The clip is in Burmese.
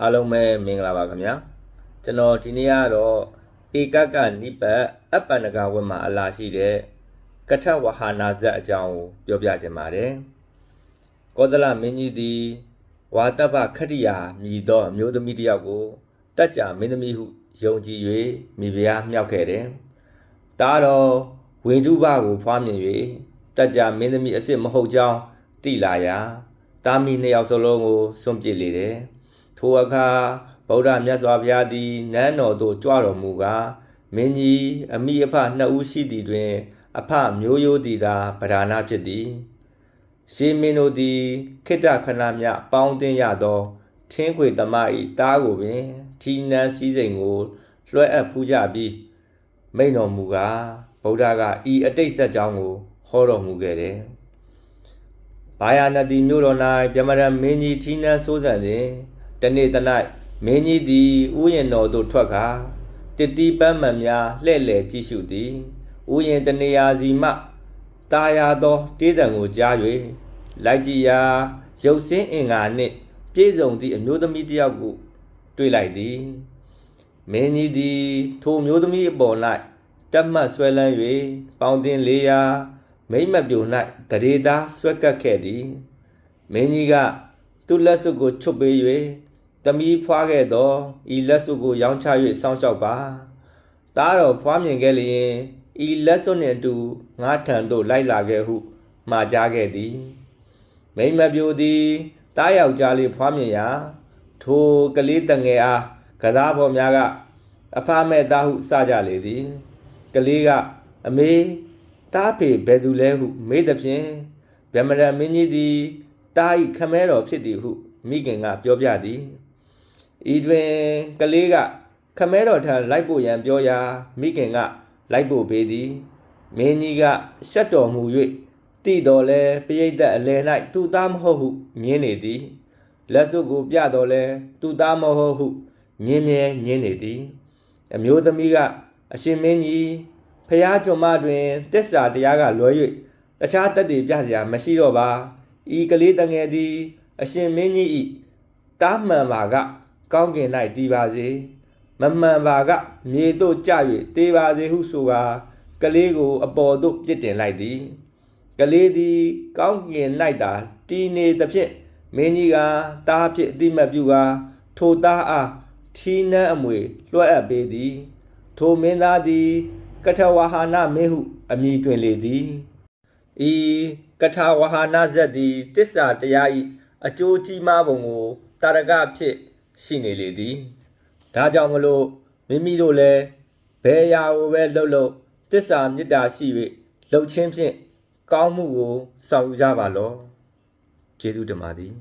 အားလုံးပဲမင်္ဂလာပါခင်ဗျာကျွန်တော်ဒီနေ့ကတော့ဧကကနိပတ်အပ္ပန္နကဝတ်မှာအလားရှိတဲ့ကထဝဟာနာဇတ်အကြောင်းကိုပြောပြခြင်းပါတယ်ကောသလမင်းကြီးသည်ဝါတပခတ္တိယာမြည်သောအမျိုးသမီးတစ်ယောက်ကိုတတ်ကြမင်းသမီးဟုယုံကြည်၍မိဖုရားမြောက်ခဲ့တယ်ဒါတော့ဝေဒုဘကိုဖွားမြင်၍တတ်ကြမင်းသမီးအစ်စ်မဟုတ်ကြောင်းသိလာရာတာမီနှစ်ယောက်စလုံးကိုစွန့်ပစ်လေတယ် ထိုအခါဗုဒ္ဓမြတ်စွာဘုရားသည်နန်းတော်သို့ကြွတော်မူကားမင်းကြီးအမိအဖနှစ်ဦးရှိသည်တွင် အဖမျိုးရိုးသည်သာဗဒာနာဖြစ်သည်ရှေးမင်းတို့သည်ခိတ္တခဏမြပေါင်းတင်ရသောထင်းခွေသမား၏တားကိုပင်ထီနန်းစည်းစိမ်ကို လွှဲအပ်ဖူးကြပြီးမိန်တော်မူကားဗုဒ္ဓကဤအတိတ်ဇက်ကြောင်းကို ဟောတော်မူခဲ့တယ်။ဘာယာနတိမြို့တော်၌ပြမရမင်းကြီးထီနန်းစိုးစံစဉ် တနေ့တ၌မင်းကြီးသည်ဥယျာဉ်တော်သို့ထွက်ကာတစ်တီးပန်းမှန်များလှဲ့လေကြည့်ရှုသည်ဥယျာဉ်တနေရာစီမှတာယာသောတေးတံကိုကြား၍လိုက်ကြည့်ရာရုပ်စင်းအင်္ဂါနှင့်ပြည့်စုံသည့်အမျိုးသမီးတစ်ယောက်ကိုတွေ့လိုက်သည်မင်းကြီးသည်ထိုမျိုးသမီးအပေါ်၌တက်မှတ်ဆွဲလန်း၍ပေါင်းတင်လေးရာမိမ့်မပြို၌တရေသားဆွဲကပ်ခဲ့သည်မင်းကြီးကသူ့လက်စွပ်ကိုချွတ်ပေး၍ တမီးဖွားခဲ့သောဤလက်စွပ်ကိုရောင်းချ၍စောင်းလျှောက်ပါတားတော်ဖွားမြင်ခဲ့လျင်ဤလက်စွပ်နှင့်အတူငါထံသို့လိုက်လာခဲ့ဟုမှာကြားခဲ့သည်မိမ့်မပြိုသည်တားယောက်ျားလေးဖွားမြင်ရာထိုကလေးတငယ်အားကစားပေါ်များကအဖမဲ့သားဟုစကြလေသည်ကလေးကအမေတားဖေဘယ်သူလဲဟု မေးသဖြင့်ဗြဟ္မဏမင်းကြီးသည်တားဤခမဲတော်ဖြစ်သည်ဟု မိခင်ကပြောပြသည် ဤတွင်ကလေးကခမဲတော်ထံလိုက်ဖို့ရန်ပြောရာမိခင်ကလိုက်ဖို့ပေးသည်မင်းကြီးကရှက်တော်မူ၍တိတော်လဲပရိတ်သက်အလယ်၌သူသားမဟုတ်ဟုညင်းနေသည်လက်စွပ်ကိုပြတော်လဲသူသားမဟုတ်ဟုညင်းမြဲညင်းနေသည်အမျိုးသမီးကအရှင်မင်းကြီးဖះကျွန်မတွင်တစ္ဆာတရားကလွဲ၍တခြားတက်တည်ပြစရာမရှိတော့ပါဤကလေးတငယ်သည် အရှင်မင်းကြီးဤတားမှန်ပါက ကောင်းကင်၌တည်ပါစေမမှန်ပါကမြေသို့ကျ၍တေးပါစေဟုဆိုကာကလေးကိုအပေါ်သို့ပြစ်တင်လိုက်သည်ကလေးသည်ကောင်းကင်၌သာတည်နေသဖြင့်မင်းကြီးကတားဖြစ်အတိမတ်ပြုကာထိုသားအားထီးနှံအမွေလွှဲအပ်ပေးသည်ထိုမင်းသားသည်ကထဝဟာနမင်းဟုအမည်တွင်လေသည်ဤကထဝဟာနဇက်သည်တစ္ဆာတရား၏အကျိုးကြီးမားပုံကိုတာရကဖြစ် ရှိနေလေသည်ဒါကြောင့်မလို့မိမိတို့လည်းဘယ်ရာကိုပဲလှုပ်လှုပ်တစ္ဆာမေတ္တာရှိ၍လှုပ်ချင်းဖြင့်ကောင်းမှုကိုဆောင်ယူကြပါလောကျေးဇူးတင်ပါသည်